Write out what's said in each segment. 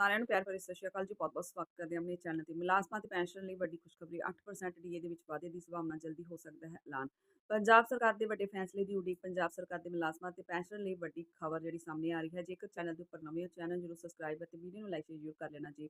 ਸਾਰਿਆਂ ਨੂੰ ਪਿਆਰ ਭਰੀ ਸਤਿ ਸ਼੍ਰੀ ਅਕਾਲ ਜੀ ਬਹੁਤ ਬਹੁਤ ਸਵਾਗਤ ਕਰਦੇ ਹਾਂ ਆਪਣੇ ਚੈਨਲ ਤੇ। ਮੁਲਾਜ਼ਮਾਂ ਤੇ ਪੈਨਸ਼ਨ ਲਈ ਵੱਡੀ ਖੁਸ਼ਖਬਰੀ 8% ਡੀਏ ਦੇ ਵਿੱਚ ਵਾਧੇ ਦੀ ਸੰਭਾਵਨਾ ਜਲਦੀ ਹੋ ਸਕਦਾ ਹੈ, ਐਲਾਨ। ਪੰਜਾਬ ਸਰਕਾਰ ਦੇ ਵੱਡੇ ਫੈਸਲੇ ਦੀ ਉਡੀਕ, ਪੰਜਾਬ ਸਰਕਾਰ ਦੇ ਮੁਲਾਜ਼ਮਾਂ ਤੇ ਪੈਨਸ਼ਨ ਲਈ ਵੱਡੀ ਖਬਰ ਜਿਹੜੀ ਸਾਹਮਣੇ ਆ ਰਹੀ ਹੈ। ਜੇਕਰ ਚੈਨਲ ਦੇ ਉੱਪਰ ਨਵੇਂ ਹੋ, ਚੈਨਲ ਜਰੂਰ ਸਬਸਕ੍ਰਾਈਬ ਅਤੇ ਵੀਡੀਓ ਨੂੰ ਲਾਈਕ ਜ਼ਰੂਰ ਕਰ ਲੈਣਾ ਜੀ।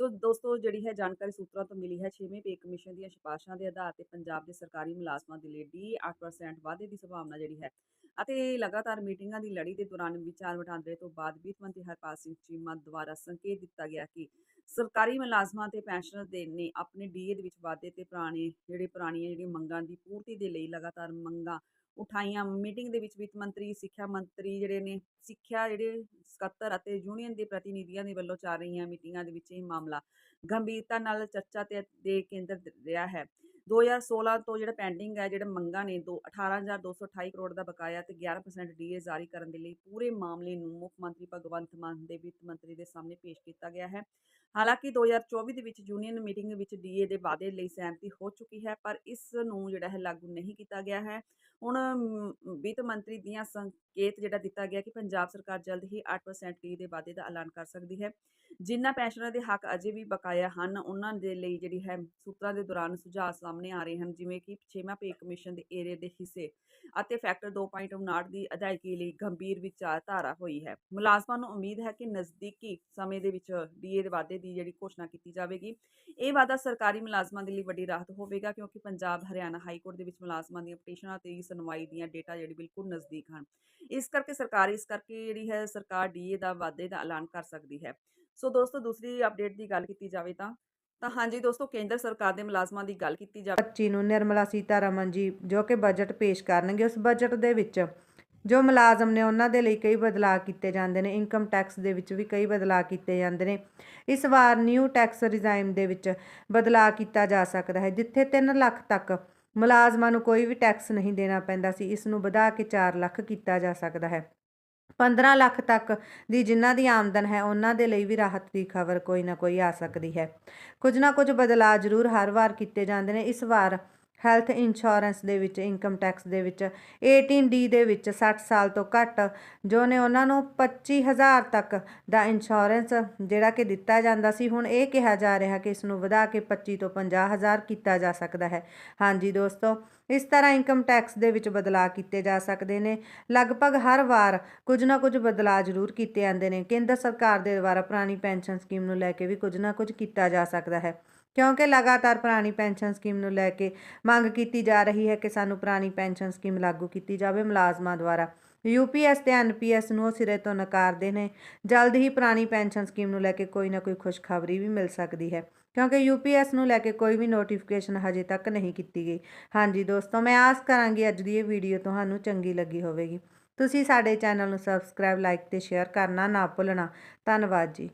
ਸੋ ਦੋਸਤੋ, ਜਿਹੜੀ ਹੈ ਜਾਣਕਾਰੀ ਸੂਤਰਾਂ ਤੋਂ ਮਿਲੀ ਹੈ 6ਵੇਂ ਪੇ ਕਮਿਸ਼ਨ ਦੀਆਂ ਸਿਫਾਰਸ਼ਾਂ ਦੇ ਆਧਾਰ ਤੇ ਪੰਜਾਬ ਦੇ ਸਰਕਾਰੀ ਮੁਲਾਜ਼ਮਾਂ ਦੇ ਲਈ ਡੀ 8% ਵਾਧੇ ਦੀ ਸੰਭਾਵਨਾ ਜਿਹੜੀ ਹੈ। ਅਤੇ ਲਗਾਤਾਰ ਮੀਟਿੰਗਾਂ ਦੀ ਲੜੀ ਦੇ ਦੌਰਾਨ ਵਿਚਾਰ ਵਟਾਂਦਰੇ ਤੋਂ ਬਾਅਦ ਵਿੱਤ ਮੰਤਰੀ ਹਰਪਾਲ ਸਿੰਘ ਚੀਮਾ ਦੁਆਰਾ ਸੰਕੇਤ ਦਿੱਤਾ ਗਿਆ ਕਿ ਸਰਕਾਰੀ ਮੁਲਾਜ਼ਮਾਂ ਤੇ ਪੈਨਸ਼ਨਰ ਦੇ ਨੇ ਆਪਣੇ ਡੀਏ ਦੇ ਵਿੱਚ ਵਾਧੇ ਤੇ ਪੁਰਾਣੇ, ਜਿਹੜੇ ਪੁਰਾਣੀਆਂ ਜਿਹੜੀਆਂ ਮੰਗਾਂ ਦੀ ਪੂਰਤੀ ਦੇ ਲਈ ਲਗਾਤਾਰ ਮੰਗਾਂ ਉਠਾਈਆਂ। ਮੀਟਿੰਗ ਦੇ ਵਿੱਚ ਵਿੱਤ ਮੰਤਰੀ, ਸਿੱਖਿਆ ਮੰਤਰੀ ਜਿਹੜੇ ਨੇ, ਸਿੱਖਿਆ ਜਿਹੜੇ ਸਕੱਤਰ ਅਤੇ ਯੂਨੀਅਨ ਦੇ ਪ੍ਰਤੀਨਿਧੀਆਂ ਦੇ ਵੱਲੋਂ ਚੱਲ ਰਹੀਆਂ ਮੀਟਿੰਗਾਂ ਦੇ ਵਿੱਚ ਇਹ ਮਾਮਲਾ ਗੰਭੀਰਤਾ ਨਾਲ ਚਰਚਾ ਤੇ ਦੇ ਕੇਂਦਰ ਰਿਹਾ ਹੈ। 2016 ਤੋਂ ਜਿਹੜਾ ਪੈਂਡਿੰਗ ਹੈ, ਜਿਹੜਾ ਮੰਗਾਂ ਨੇ, ਦੋ 18228 ਕਰੋੜ ਦਾ ਬਕਾਇਆ ਤੇ 11% ਡੀਏ ਜਾਰੀ ਕਰਨ ਦੇ ਲਈ ਪੂਰੇ ਮਾਮਲੇ ਨੂੰ ਮੁੱਖ ਮੰਤਰੀ ਭਗਵੰਤ ਮਾਨ ਦੇ ਵਿੱਤ ਮੰਤਰੀ ਦੇ ਸਾਹਮਣੇ ਪੇਸ਼ ਕੀਤਾ ਗਿਆ ਹੈ। ਹਾਲਾਂਕਿ 2024 ਦੇ ਵਿੱਚ ਯੂਨੀਅਨ ਮੀਟਿੰਗ ਵਿੱਚ ਡੀਏ ਦੇ ਵਾਅਦੇ ਲਈ ਸਹਿਮਤੀ ਹੋ ਚੁੱਕੀ ਹੈ, ਪਰ ਇਸ ਨੂੰ ਜਿਹੜਾ ਹੈ ਲਾਗੂ ਨਹੀਂ ਕੀਤਾ ਗਿਆ ਹੈ। ਹੁਣ ਵਿੱਤ ਮੰਤਰੀ ਦੀਆਂ ਸੰਕੇਤ ਜਿਹੜਾ ਦਿੱਤਾ ਗਿਆ ਕਿ ਪੰਜਾਬ ਸਰਕਾਰ ਜਲਦ ਹੀ 8% ਡੀ ਦੇ ਵਾਅਦੇ ਦਾ ਐਲਾਨ ਕਰ ਸਕਦੀ ਹੈ। ਜਿਨ੍ਹਾਂ ਪੈਨਸ਼ਨਰਾਂ ਦੇ ਹੱਕ ਅਜੇ ਵੀ ਬਕਾਇਆ ਹਨ, ਉਹਨਾਂ ਦੇ ਲਈ ਜਿਹੜੀ ਹੈ ਸੂਤਰਾਂ ਦੇ ਦੌਰਾਨ ਸੁਝਾਅ ਸਾਹਮਣੇ ਆ ਰਹੇ ਹਨ, ਜਿਵੇਂ ਕਿ ਛੇਵਾਂ ਪੇ ਕਮਿਸ਼ਨ ਦੇ ਏਰੀਏ ਦੇ ਹਿੱਸੇ ਅਤੇ ਫੈਕਟਰ 2.59 ਦੀ ਅਦਾਇਗੀ ਲਈ ਗੰਭੀਰ ਵਿਚਾਰਧਾਰਾ ਹੋਈ ਹੈ। ਮੁਲਾਜ਼ਮਾਂ ਨੂੰ ਉਮੀਦ ਹੈ ਕਿ ਨਜ਼ਦੀਕੀ ਸਮੇਂ ਦੇ ਵਿੱਚ ਡੀਏ ਦੇ ਵਾਧੇ ਦੀ ਜਿਹੜੀ ਘੋਸ਼ਣਾ ਕੀਤੀ ਜਾਵੇਗੀ। ਇਹ ਵਾਅਦਾ ਸਰਕਾਰੀ ਮੁਲਾਜ਼ਮਾਂ ਦੇ ਲਈ ਵੱਡੀ ਰਾਹਤ ਹੋਵੇਗਾ ਕਿਉਂਕਿ ਪੰਜਾਬ, ਹਰਿਆਣਾ ਹਾਈ ਕੋਰਟ ਦੇ ਵਿੱਚ ਮੁਲਾਜ਼ਮਾਂ ਦੀਆਂ ਪਟੀਸ਼ਨਾਂ ਤੇ ਸੁਣਵਾਈ ਦੀਆਂ ਡੇਟਾ ਜਿਹੜੀ ਬਿਲਕੁਲ ਨਜ਼ਦੀਕ ਹਨ। ਇਸ ਕਰਕੇ ਸਰਕਾਰ, ਇਸ ਕਰਕੇ ਜਿਹੜੀ ਹੈ ਸਰਕਾਰ ਡੀਏ ਦਾ ਵਾਧੇ ਦਾ ਐਲਾਨ ਕਰ ਸਕਦੀ ਹੈ। ਸੋ ਦੋਸਤੋ, ਦੂਸਰੀ ਅਪਡੇਟ ਦੀ ਗੱਲ ਕੀਤੀ ਜਾਵੇ ਤਾਂ ਤਾਂ ਹਾਂਜੀ ਦੋਸਤੋ, ਕੇਂਦਰ ਸਰਕਾਰ ਦੇ ਮੁਲਾਜ਼ਮਾਂ ਦੀ ਗੱਲ ਕੀਤੀ ਜਾਵੇ। 25 ਨੂੰ ਨਿਰਮਲਾ ਸੀਤਾਰਮਨ ਜੀ ਜੋ ਕਿ ਬਜਟ ਪੇਸ਼ ਕਰਨਗੇ, ਉਸ ਬਜਟ ਦੇ ਵਿੱਚ ਜੋ ਮੁਲਾਜ਼ਮ ਨੇ ਉਹਨਾਂ ਦੇ ਲਈ ਕਈ ਬਦਲਾਅ ਕੀਤੇ ਜਾਂਦੇ ਨੇ ਇਨਕਮ ਟੈਕਸ ਦੇ ਵਿੱਚ ਵੀ ਕਈ ਬਦਲਾਅ ਕੀਤੇ ਜਾਂਦੇ ਨੇ। ਇਸ ਵਾਰ ਨਿਊ ਟੈਕਸ ਰਿਜ਼ਾਈਮ ਦੇ ਵਿੱਚ ਬਦਲਾਅ ਕੀਤਾ ਜਾ ਸਕਦਾ ਹੈ, ਜਿੱਥੇ 3 ਲੱਖ ਤੱਕ ਮੁਲਾਜ਼ਮਾਂ ਨੂੰ ਕੋਈ ਵੀ ਟੈਕਸ ਨਹੀਂ ਦੇਣਾ ਪੈਂਦਾ ਸੀ, ਇਸ ਨੂੰ ਵਧਾ ਕੇ 4 ਲੱਖ ਕੀਤਾ ਜਾ ਸਕਦਾ ਹੈ। 15 ਲੱਖ ਤੱਕ ਦੀ ਜਿਨ੍ਹਾਂ ਦੀ ਆਮਦਨ ਹੈ, ਉਹਨਾਂ ਦੇ ਲਈ ਵੀ ਰਾਹਤ ਦੀ ਖਬਰ ਕੋਈ ਨਾ ਕੋਈ ਆ ਸਕਦੀ ਹੈ। ਕੁਝ ਨਾ ਕੁਝ ਬਦਲਾਅ ਜ਼ਰੂਰ ਹਰ ਵਾਰ ਕੀਤੇ ਜਾਂਦੇ ਨੇ, ਇਸ ਵਾਰ ਹੈਲਥ ਇੰਸ਼ੋਰੈਂਸ ਦੇ ਵਿੱਚ, ਇਨਕਮ ਟੈਕਸ ਦੇ ਵਿੱਚ 18D ਦੇ ਵਿੱਚ 60 ਸਾਲ ਤੋਂ ਘੱਟ, ਜੋ ਨੇ ਉਹਨਾਂ ਨੂੰ 25000 ਤੱਕ ਦਾ ਇੰਸ਼ੋਰੈਂਸ ਜਿਹੜਾ ਕਿ ਦਿੱਤਾ ਜਾਂਦਾ ਸੀ। ਹੁਣ ਇਹ ਕਿਹਾ ਜਾ ਰਿਹਾ ਕਿ ਇਸ ਨੂੰ ਵਧਾ ਕੇ 25 ਤੋਂ 50000 ਕੀਤਾ ਜਾ ਸਕਦਾ ਹੈ। ਹਾਂਜੀ ਦੋਸਤੋ, ਇਸ ਤਰ੍ਹਾਂ ਇਨਕਮ ਟੈਕਸ ਦੇ ਵਿੱਚ ਬਦਲਾਅ ਕੀਤੇ ਜਾ ਸਕਦੇ ਨੇ। ਲਗਭਗ ਹਰ ਵਾਰ ਕੁਝ ਨਾ ਕੁਝ ਬਦਲਾਅ ਜ਼ਰੂਰ ਕੀਤੇ ਜਾਂਦੇ ਨੇ। ਕੇਂਦਰ ਸਰਕਾਰ ਦੇ ਦੁਆਰਾ ਪੁਰਾਣੀ ਪੈਨਸ਼ਨ ਸਕੀਮ ਨੂੰ ਲੈ ਕੇ ਵੀ ਕੁਝ ਨਾ ਕੁਝ ਕੀਤਾ ਜਾ ਸਕਦਾ ਹੈ। ਕਿਉਂਕਿ ਲਗਾਤਾਰ ਪੁਰਾਣੀ ਪੈਨਸ਼ਨ ਸਕੀਮ ਨੂੰ ਲੈ ਕੇ ਮੰਗ ਕੀਤੀ ਜਾ ਰਹੀ ਹੈ ਕਿ ਸਾਨੂੰ ਪੁਰਾਣੀ ਪੈਨਸ਼ਨ ਸਕੀਮ ਲਾਗੂ ਕੀਤੀ ਜਾਵੇ ਮੁਲਾਜ਼ਮਾਂ ਦੁਆਰਾ। ਯੂਪੀਐਸ ਤੇ ਐਨਪੀਐਸ ਨੂੰ ਉਹ ਸਿਰੇ ਤੋਂ ਨਕਾਰਦੇ ਨੇ। ਜਲਦ ਹੀ ਪੁਰਾਣੀ ਪੈਨਸ਼ਨ ਸਕੀਮ ਨੂੰ ਲੈ ਕੇ ਕੋਈ ਨਾ ਕੋਈ ਖੁਸ਼ਖਬਰੀ ਵੀ ਮਿਲ ਸਕਦੀ ਹੈ। ਕਿਉਂਕਿ ਯੂਪੀਐਸ ਨੂੰ ਲੈ ਕੇ ਕੋਈ ਵੀ ਨੋਟੀਫਿਕੇਸ਼ਨ ਹਜੇ ਤੱਕ ਨਹੀਂ ਕੀਤੀ ਗਈ। ਹਾਂਜੀ ਦੋਸਤੋ, ਮੈਂ ਆਸ ਕਰਾਂਗੀ ਅੱਜ ਦੀ ਇਹ ਵੀਡੀਓ ਤੁਹਾਨੂੰ ਚੰਗੀ ਲੱਗੀ ਹੋਵੇਗੀ। ਤੁਸੀਂ ਸਾਡੇ ਚੈਨਲ ਨੂੰ ਸਬਸਕ੍ਰਾਈਬ, ਲਾਈਕ ਤੇ ਸ਼ੇਅਰ ਕਰਨਾ ਨਾ ਭੁੱਲਣਾ। ਧੰਨਵਾਦ ਜੀ।